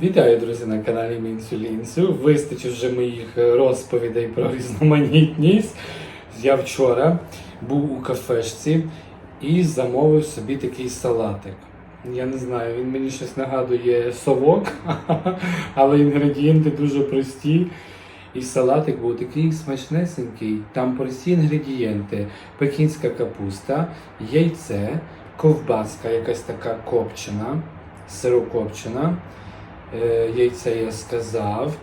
Вітаю, друзі, на каналі Мінсюлінсю. Вистачить вже моїх розповідей про різноманітність. Я вчора був у кафешці і замовив собі такий салатик. Я не знаю, він мені щось нагадує совок, але інгредієнти дуже прості. І салатик був такий смачнесенький. Там прості інгредієнти: пекінська капуста, яйце, ковбаска, якась така копчена, сирокопчена. Е, яйце я сказав,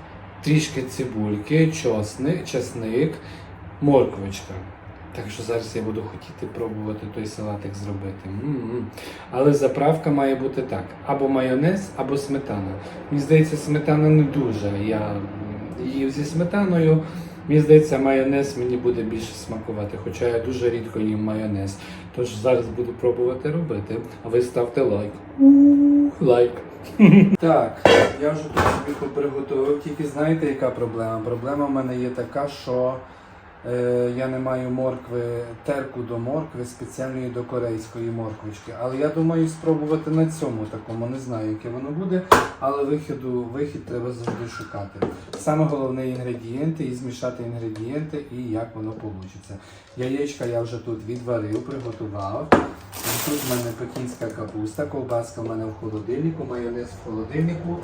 трішки цибульки, чосник, часник, морквочка. Так що зараз я буду хотіти пробувати той салатик зробити. М-м. Але заправка має бути так: або майонез, або сметана. Мені здається, сметана не дуже. Я їв зі сметаною. Мені здається, майонез мені буде більше смакувати, хоча я дуже рідко їм майонез. Тож зараз буду пробувати робити. А ви ставте лайк. Лайк. Так, я вже тут собі приготував. Тільки знаєте, яка проблема? Проблема в мене є така, що е, я не маю моркви, терку до моркви спеціальної до корейської морквочки. Але я думаю спробувати на цьому такому. Не знаю, яке воно буде, але виходу, вихід треба завжди шукати. Саме головне інгредієнти і змішати інгредієнти і як воно вийде. Яєчка я вже тут відварив, приготував. Тут в мене пекінська капуста, ковбаска в мене в холодильнику, майонез в холодильнику.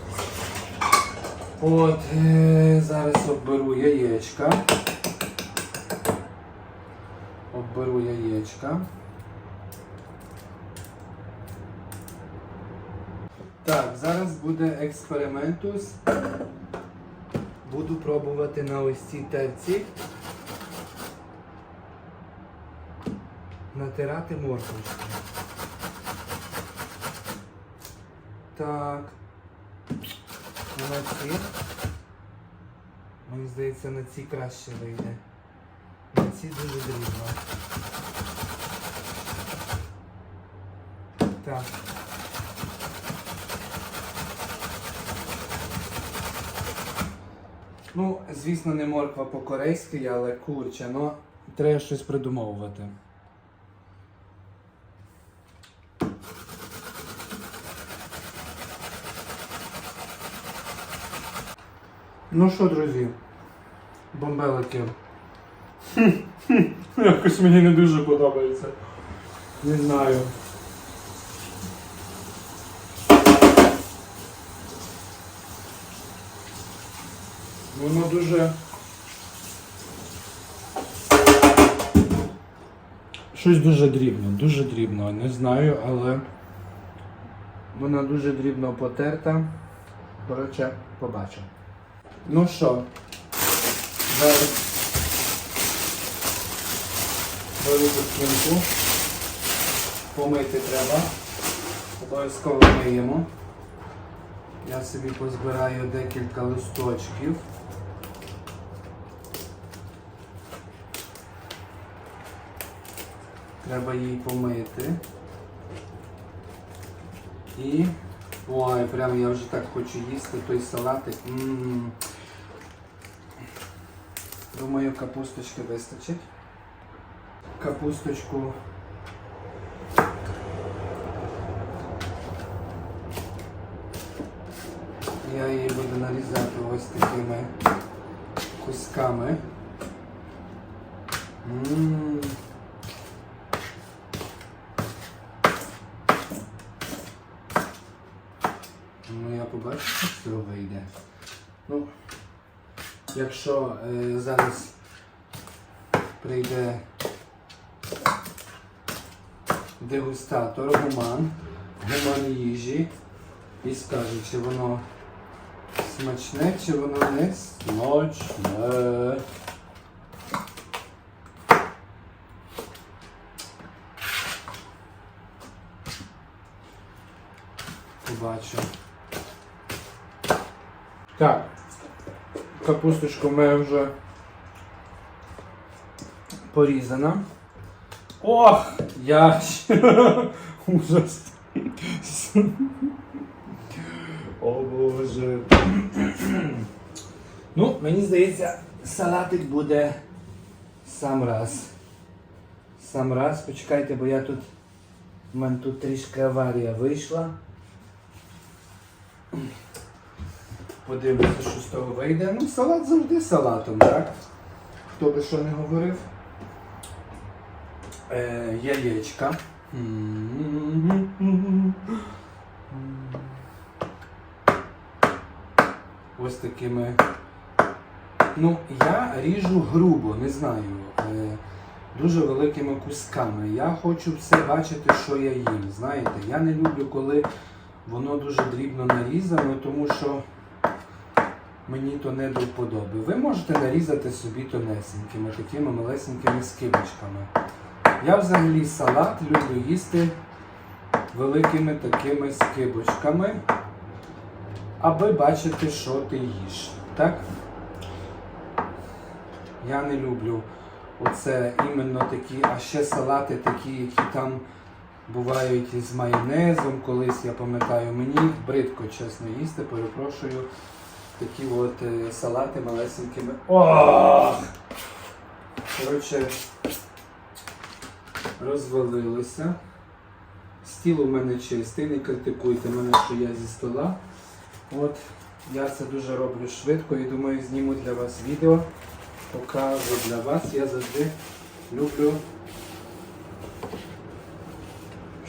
От, е, зараз обберу яєчка. Обберу яєчка. Так, зараз буде експериментус. Буду пробувати на ось цій терці натирати морквочку. Так. На ці. Мені здається, на ці краще вийде. На ці дуже дрібно. Так. Ну, звісно, не морква по-корейськи, але курча, ну треба щось придумовувати. Ну що, друзі, бомбелики. Якось мені не дуже подобається. Не знаю. Воно дуже. Щось дуже дрібно, дуже дрібно, не знаю, але вона дуже дрібно потерта. Коротше, побачимо. Ну що, зараз велику скинку. Помити треба. Обов'язково миємо. Я собі позбираю декілька листочків. Треба її помити. І... Ой, прямо я вже так хочу їсти той салатик. М-м-м. Думаю, капусточки вистачить. Капусточку я її буду нарізати ось такими кусками. Ну, я побачу, що з вийде. Ну, якщо е, зараз прийде дегустатор, гуман, гуман їжі і скаже, чи воно смачне, чи воно не смачне. Побачу. Так, капусточка в мене вже порізана. Ох, я ужас. О Боже. Ну, мені здається, салатик буде сам раз. Сам раз. Почекайте, бо я тут. У мене тут трішки аварія вийшла. Подивимося, що з того вийде. Ну, салат завжди салатом, так? Хто би що не говорив. Е, яєчка. Ось такими. Ну, я ріжу грубо, не знаю. Е, дуже великими кусками. Я хочу все бачити, що я їм. Знаєте, я не люблю, коли воно дуже дрібно нарізано, тому що мені то не до вподоби. Ви можете нарізати собі тонесенькими, такими малесенькими скибочками. Я взагалі салат люблю їсти великими такими скибочками, аби бачити, що ти їш. Так? Я не люблю оце іменно такі, а ще салати такі, які там бувають із майонезом. Колись я пам'ятаю, мені їх бридко, чесно, їсти, перепрошую. Такі от е, салати малесенькими. Ох! Коротше, розвалилося. Стіл у мене чистий, не критикуйте мене, що я зі стола. От, я це дуже роблю швидко і думаю, зніму для вас відео. Покажу для вас. Я завжди люблю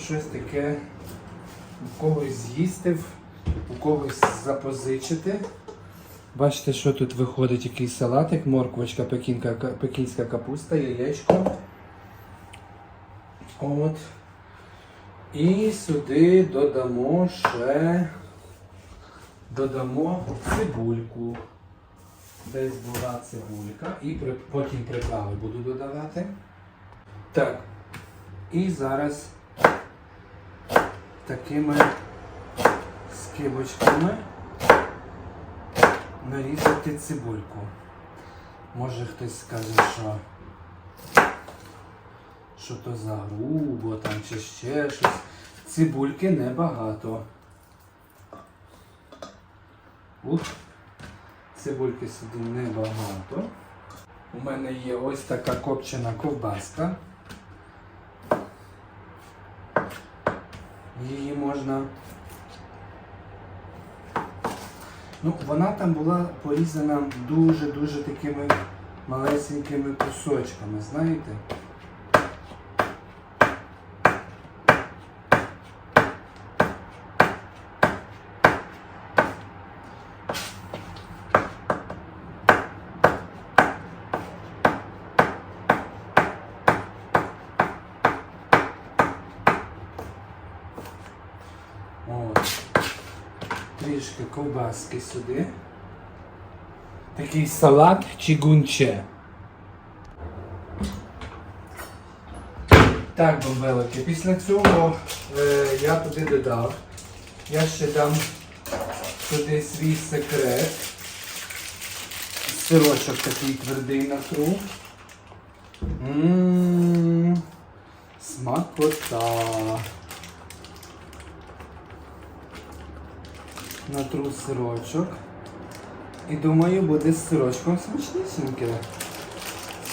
щось таке у когось з'їсти, у когось запозичити. Бачите, що тут виходить який салатик, морквочка, пекінка, пекінська капуста, яєчко. От. І сюди додамо ще додамо цибульку. Десь була цибулька. І при- потім приправи буду додавати. Так. І зараз такими скибочками нарізати цибульку. Може хтось скаже, що, що то за грубо там чи ще щось. Цибульки небагато. Ух, цибульки сюди небагато. У мене є ось така копчена ковбаска. Її можна Ну, вона там була порізана дуже-дуже такими малесенькими кусочками, знаєте? От трішки ковбаски сюди. Такий салат чигунче. Так, бомбелики, після цього е, я туди додав. Я ще дам туди свій секрет. Сирочок такий твердий натру. Ммм, смакота. Натру сирочок. І думаю, буде з сирочком смачнісіньке.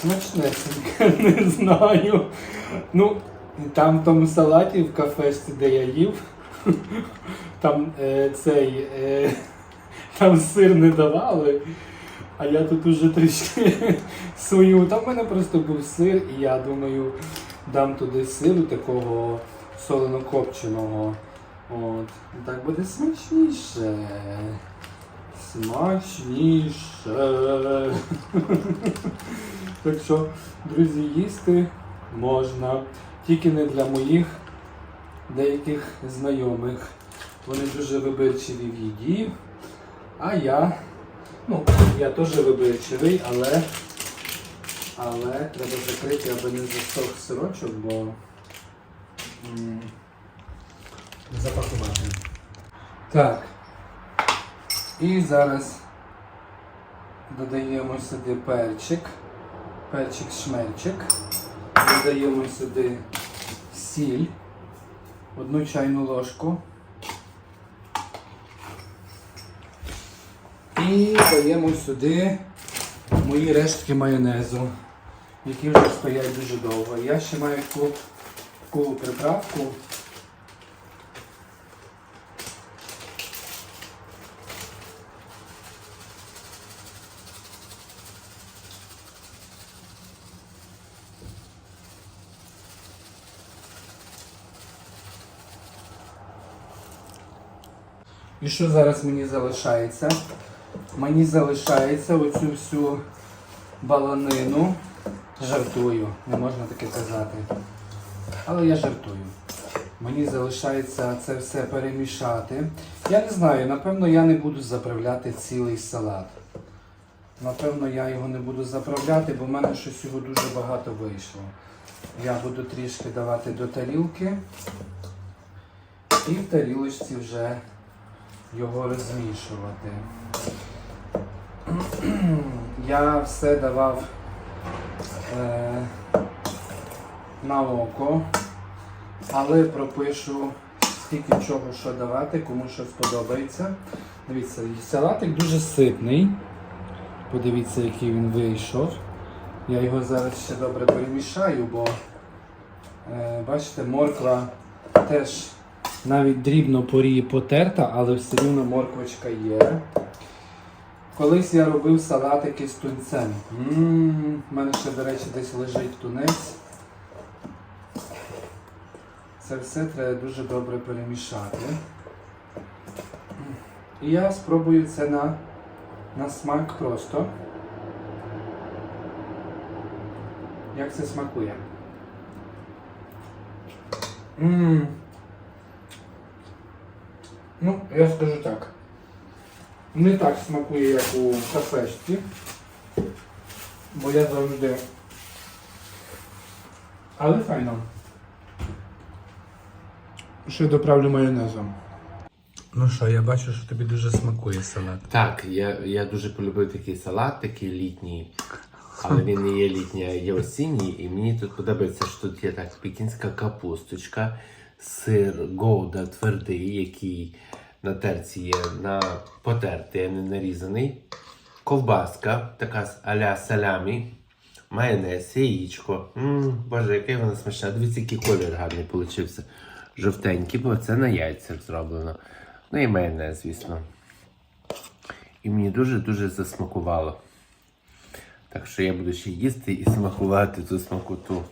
Смачнесеньке, не знаю. Ну, там в тому салаті в кафешці, де я їв, там е, цей, е, там сир не давали. А я тут уже трішки свою. Там в мене просто був сир, і я думаю, дам туди сиру такого солено-копченого. От. Так буде смачніше. Смачніше. так що, друзі, їсти можна. Тільки не для моїх деяких знайомих. Вони дуже вибирчиві в їді. А я, ну, я теж вибирчивий, але, але треба закрити, аби не засох сирочок, бо. Запакувати. Так. І зараз додаємо сюди перчик. Перчик шмерчик. Додаємо сюди сіль. Одну чайну ложку. І даємо сюди мої рештки майонезу, які вже стоять дуже довго. Я ще маю таку приправку. І що зараз мені залишається? Мені залишається оцю всю баланину. Жартую, не можна таке казати. Але я жартую. Мені залишається це все перемішати. Я не знаю, напевно, я не буду заправляти цілий салат. Напевно, я його не буду заправляти, бо в мене щось його дуже багато вийшло. Я буду трішки давати до тарілки. І в тарілочці вже його розмішувати. Я все давав е, на око, але пропишу скільки чого що давати, кому що сподобається. Дивіться, салатик дуже ситний. Подивіться, який він вийшов. Я його зараз ще добре перемішаю, бо е, бачите, морква теж навіть дрібно порії потерта, але все рівно морквочка є. Колись я робив салатики з тунцем. У мене ще, до речі, десь лежить тунець. Це все треба дуже добре перемішати. І я спробую це на, на смак просто. Як це смакує? М. Ну, я скажу так. Не так смакує, як у кафешці. Бо я завжди. Але файно. Ще доправлю майонезом. Ну що, я бачу, що тобі дуже смакує салат. Так, я, я дуже полюбив такий салат, такий літній. Але він не є літній, а є осінній. І мені тут подобається, що тут є так пекінська капусточка, сир гоуда твердий, який на терці є на потертий, а не нарізаний. Ковбаска, така з аля салямі, майонез, яєчко. М, Боже, яке воно смачне. Дивіться, який колір гарний получився. Жовтенький, бо це на яйцях зроблено. Ну і майонез, звісно. І мені дуже-дуже засмакувало. Так що я буду ще їсти і смакувати цю смакоту.